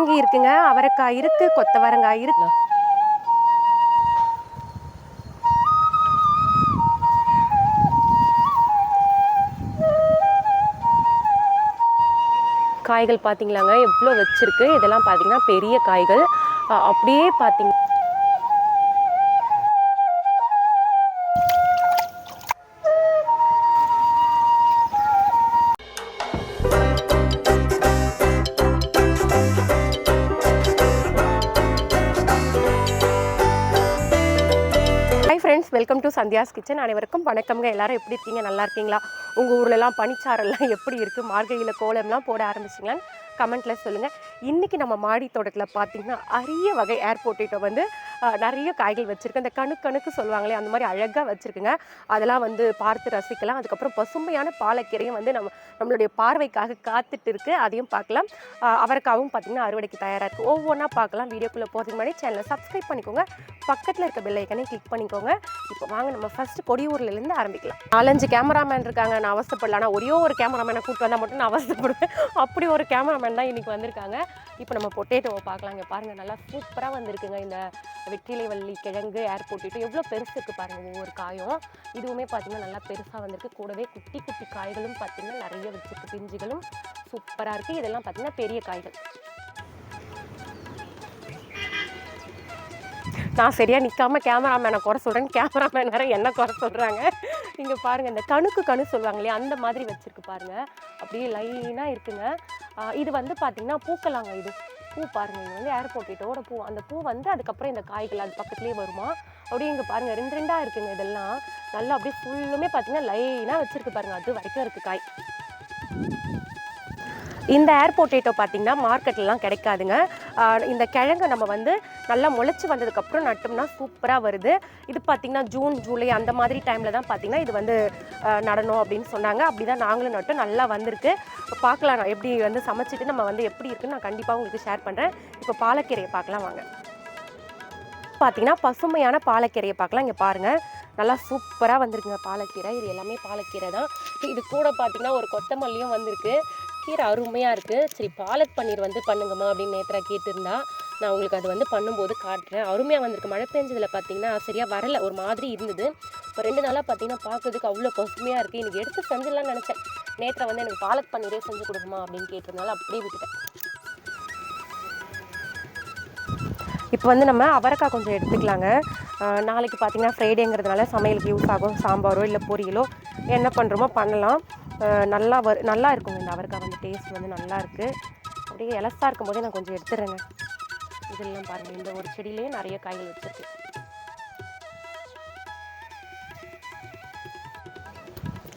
முள்ளங்கி இருக்குங்க. அவரைக்காய் இருக்கு கொத்தவரங்காய் இருக்கு. காய்கள் பார்த்தீங்களாங்க எவ்வளோ வச்சிருக்கு? இதெல்லாம் பார்த்தீங்கன்னா பெரிய காய்கள். அப்படியே பார்த்தீங்க வெல்கம் டு சந்தியாஸ் கிச்சன் அனைவருக்கும் வணக்கம்ங்க. எல்லாரும் எப்படி இருக்கீங்க? நல்லா இருக்கீங்களா? உங்கள் ஊர்லலாம் பனிச்சாரெல்லாம் எப்படி இருக்குது மார்கழியில் கோலம்லாம் போட ஆரம்பிச்சிங்களான்னு கமெண்ட்டில் சொல்லுங்கள் இன்றைக்கி நம்ம மாடி தோட்டத்தில் பார்த்திங்கன்னா அரிய வகை ஏர் பொட்டேட்டோ வந்து நிறைய காய்கள் வச்சுருக்கு அந்த கணு கணுக்கு சொல்லுவாங்களே அந்த மாதிரி அழகாக வச்சுருக்குங்க. அதெல்லாம் வந்து பார்த்து ரசிக்கலாம். அதுக்கப்புறம் பசுமையான பாலக்கீரையும் வந்து நம்ம நம்மளுடைய பார்வைக்காக காத்துட்டு இருக்கு. அதையும் பார்க்கலாம். அவருக்காகவும் அவரைக்காவும் பார்த்தீங்கன்னா அறுவடைக்கு தயாராக இருக்குது ஒவ்வொன்றா பார்க்கலாம். வீடியோக்குள்ளே போகிறதுக்கு முன்னாடி சேனலை சப்ஸ்கிரைப் பண்ணிக்கோங்க. பக்கத்தில் இருக்க பெல் கிளிக் பண்ணிக்கோங்க. இப்போ வாங்க நம்ம ஃபர்ஸ்ட் கொடியூர்லேருந்து ஆரம்பிக்கலாம். நாலஞ்சு கேமராமேன் இருக்காங்க. நான் அவசப்படலாம் ஆனால் ஒரே ஒரு கேமராமேனை கூப்பிட்டு வந்தால் மட்டும் நான் அவசப்படுவேன் அப்படி ஒரு கேமராமேன் தான் இன்றைக்கி வந்திருக்காங்க. இப்போ நம்ம பொட்டேட்டோவை பார்க்கலாங்க பாருங்கள் நல்லா சூப்பராக வந்திருக்குங்க. இந்த வெற்றிலை வள்ளி கிழங்கு ஏர் எவ்வளோ பெருசு இருக்குது பாருங்கள் ஒவ்வொரு காயும். இதுவுமே பார்த்தீங்கன்னா நல்லா பெருசாக வந்திருக்கு. கூடவே குட்டி குட்டி காய்களும் பார்த்தீங்கன்னா நிறைய வச்சுருக்கு. பிஞ்சுகளும் சூப்பராக இருக்குது இதெல்லாம் பார்த்தீங்கன்னா பெரிய காய்கள். நான் சரியாக நிற்காம கேமராமேனை குறை சொல்கிறேன் கேமராமேன் வேறு என்ன குறை சொல்கிறாங்க இங்கே பாருங்கள் இந்த கணுக்கு கணு சொல்லுவாங்க இல்லையா அந்த மாதிரி வச்சுருக்கு பாருங்கள் அப்படியே லைனாக இருக்குங்க. இது வந்து பார்த்திங்கன்னா பூக்கலாங்க இது. பூ பாருங்கள் இது வந்து ஏர்போர்ட் பொட்டேட்டோட பூ. அந்த பூ வந்து அதுக்கப்புறம் இந்த காய்கள் அது பக்கத்துலேயே வருமா? அப்படியே இங்கே பாருங்கள் ரெண்டு ரெண்டாக இருக்குங்க இதெல்லாம். நல்லா அப்படியே ஃபுல்லுமே பார்த்தீங்கன்னா லைனாக வச்சுருக்கு பாருங்கள் அது வரைக்கும் இருக்குது காய். இந்த ஏர் பொட்டேட்டோ பார்த்தீங்கன்னா மார்க்கெட்லலாம் கிடைக்காதுங்க. இந்த கிழங்கு நம்ம வந்து நல்லா முளைச்சி வந்ததுக்கப்புறம் நட்டோம்னா சூப்பராக வருது. இது பார்த்தீங்கன்னா ஜூன் ஜூலை அந்த மாதிரி டைமில் தான் பார்த்தீங்கன்னா இது வந்து நடணும் அப்படின்னு சொன்னாங்க. அப்படி தான் நாங்களும் நட்டோம் நல்லா வந்திருக்கு. பார்க்கலாம் நான் எப்படி வந்து சமைச்சிட்டு நம்ம வந்து எப்படி இருக்குன்னு நான் கண்டிப்பாக உங்களுக்கு ஷேர் பண்ணுறேன் இப்போ பாலக்கீரையை பார்க்கலாம் வாங்க. பார்த்தீங்கன்னா பசுமையான பாலக்கீரையை பார்க்கலாம் இங்கே பாருங்கள் நல்லா சூப்பராக வந்திருக்குங்க பாலக்கீரை. இது எல்லாமே பாலக்கீரை தான் இது கூட பார்த்தீங்கன்னா ஒரு கொத்தமல்லியும் வந்திருக்கு. கீரை அருமையாக இருக்குது சரி பாலக் பன்னீர் வந்து பண்ணுங்கம்மா அப்படின்னு நேத்ரா கேட்டிருந்தா. நான் உங்களுக்கு அது வந்து பண்ணும்போது காட்டுறேன். அருமையாக வந்திருக்கு. மழை பெஞ்சதில் பார்த்தீங்கன்னா சரியாக வரல. ஒரு மாதிரி இருந்தது. இப்போ ரெண்டு நாளாக பார்த்தீங்கன்னா பார்க்குறதுக்கு அவ்வளோ பசுமையாக இருக்குது எனக்கு எடுத்து செஞ்சிடலாம்னு நினச்சேன். நேத்ரா வந்து எனக்கு பாலக் பன்னீரே செஞ்சு கொடுக்குமா அப்படின்னு கேட்டிருந்தாலும் அப்படியே விட்டுட்டேன். இப்போ வந்து நம்ம அவரைக்காய் கொஞ்சம் எடுத்துக்கலாங்க. நாளைக்கு பார்த்தீங்கன்னா ஃப்ரைடேங்கிறதுனால சமையலுக்கு யூஸ் ஆகும். சாம்பாரோ இல்லை பொரியலோ என்ன பண்ணுறோமோ பண்ணலாம். நல்லா வரு நல்லா இருக்குங்க இந்த அவரைக்காய் வந்து டேஸ்ட் வந்து நல்லா இருக்குது அப்படியே எலசா இருக்கும் போதே நான் கொஞ்சம் எடுத்துறேங்க. இதெல்லாம் பாருங்கள் இந்த ஒரு செடியிலேயே நிறைய காய்கள் வச்சிருக்கு.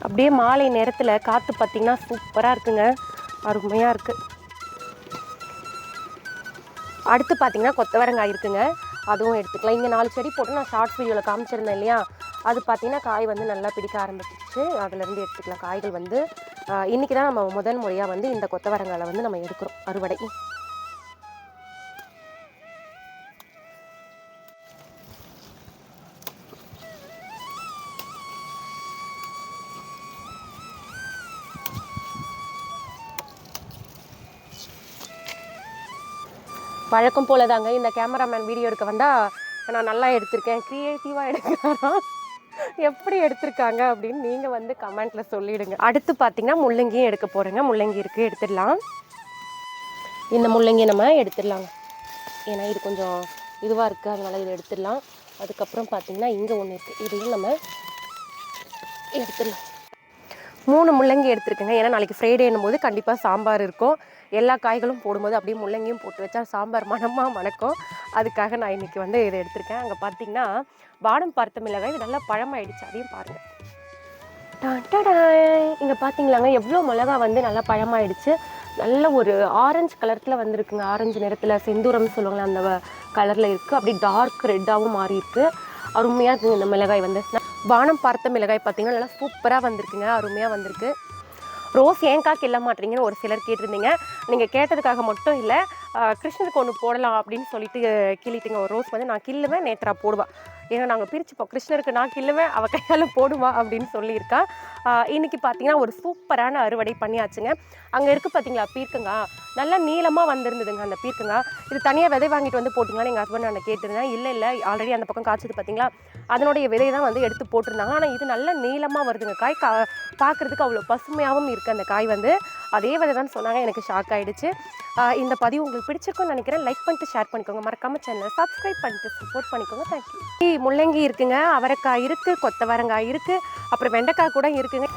அப்படியே மாலை நேரத்தில் காற்று பார்த்தீங்கன்னா சூப்பராக இருக்குங்க. அருமையாக இருக்குது அடுத்து பார்த்திங்கன்னா கொத்தவரங்காய் இருக்குங்க. அதுவும் எடுத்துக்கலாம். இங்கே நாலு செடி போட்டு நான் ஷார்ட்ஸ் வீடியோவில் காமிச்சிருந்தேன் இல்லையா? அது பார்த்திங்கன்னா காய் வந்து நல்லா பிடிக்க ஆரம்பிச்சிச்சு அதுலேருந்து எடுத்துக்கலாம். காய்கள் வந்து ஆஹ், தான் நம்ம முதல் முறையாக வந்து இந்த கொத்தவரங்களை வந்து நம்ம எடுக்கிறோம். அறுவடை. வழக்கம் போல தாங்க இந்த கேமராமேன் வீடியோ எடுக்க வந்தால் நான் நல்லா எடுத்திருக்கேன். க்ரியேட்டிவாக எடுக்கிறாரா எப்படி எடுத்திருக்காங்க அப்படின்னு நீங்கள் வந்து கமெண்ட்டில் சொல்லிடுங்க. அடுத்து பார்த்தீங்கன்னா முள்ளங்கியும் எடுக்க போகிறேங்க முள்ளங்கி இருக்குது எடுத்துடலாம். இந்த முள்ளங்கி நம்ம எடுத்துடலாங்க. ஏன்னா இது கொஞ்சம் இதுவாக இருக்குது அதனால் இதை எடுத்துடலாம். அதுக்கப்புறம் பார்த்திங்கன்னா இங்கே ஒன்று இருக்குது இதையும் நம்ம எடுத்துடலாம். மூணு முள்ளங்கி எடுத்துருக்கேங்க. ஏன்னா நாளைக்கு ஃப்ரைடேன்னும் போது கண்டிப்பாக சாம்பார் இருக்கும். எல்லா காய்களும் போடும்போது அப்படியே முள்ளங்கியும் போட்டு வச்சா சாம்பார் மணமாக மணக்கும். அதுக்காக நான் இன்றைக்கி வந்து இதை எடுத்திருக்கேன். அங்கே பார்த்தீங்கன்னா வானம் பார்த்த மிளகாய் இது நல்லா பழமாயிடுச்சு. அதையும் பாருங்கள் இங்கே பார்த்தீங்களாங்க எவ்வளோ மிளகா வந்து நல்லா பழமாயிடுச்சு. நல்ல ஒரு ஆரஞ்சு கலரத்தில் வந்திருக்குங்க. ஆரஞ்சு நிறத்தில் செந்தூரம் சொல்லுவாங்களே அந்த கலரில் இருக்குது அப்படியே டார்க் ரெட்டாகவும் மாறி இருக்குது அருமையாக இருக்குங்க இந்த மிளகாய் வந்து. வானம் பார்த்த மிளகாய் பார்த்தீங்கன்னா நல்லா சூப்பராக வந்திருக்குங்க. அருமையாக வந்திருக்கு. ரோஸ் ஏன்க்கா கிள்ள மாட்டீங்கன்னு ஒரு சிலர் கேட்டிருந்தீங்க. நீங்கள் கேட்டதுக்காக மட்டும் இல்லை கிருஷ்ணருக்கு ஒன்று போடலாம் அப்படின்னு சொல்லிட்டு கிள்ளிட்டுங்க ஒரு ரோஸ் வந்து நான் கிள்ளுவேன் நேத்ரா போடுவா. ஏன்னா நாங்கள் பிரிச்சுப்போம். கிருஷ்ணருக்கு நான் கிள்ளுவேன் அவள் கையால் போடுவா அப்படின்னு சொல்லியிருக்கா. இன்றைக்கி இன்னைக்கு பார்த்தீங்கன்னா ஒரு சூப்பரான அறுவடை பண்ணியாச்சுங்க. அங்கே இருக்கு பார்த்தீங்களா பீர்க்கங்கா? நல்லா நீளமாக வந்திருந்ததுங்க அந்த பீர்க்கங்கா. இது தனியாக விதை வாங்கிட்டு வந்து போட்டிங்களான்னு எங்கள் ஹஸ்பண்ட் நான் கேட்டிருந்தேன். இல்லை இல்லை ஆல்ரெடி அந்த பக்கம் காய்ச்சது பார்த்தீங்களா அதனுடைய விதை தான் வந்து எடுத்து போட்டிருந்தாங்க. ஆனால் இது நல்லா நீளமாக வருதுங்க. காய் கா பார்க்குறதுக்கு அவ்வளோ பசுமையாகவும் இருக்குது அந்த காய் வந்து. அதே விதை தான் சொன்னாங்க எனக்கு ஷாக் ஆகிடுச்சு இந்த பதிவு உங்களுக்கு பிடிச்சிருக்கும்னு நினைக்கிறேன். லைக் பண்ணிட்டு ஷேர் பண்ணிக்கோங்க. மறக்காம சேனலை சப்ஸ்கிரைப் பண்ணிட்டு சப்போர்ட் பண்ணிக்கோங்க. தேங்க்யூ முள்ளங்கி இருக்குங்க அவரைக்காய் இருக்குது கொத்தவரங்காய் இருக்குது அப்புறம் வெண்டைக்காய் கூட இருக்குங்க.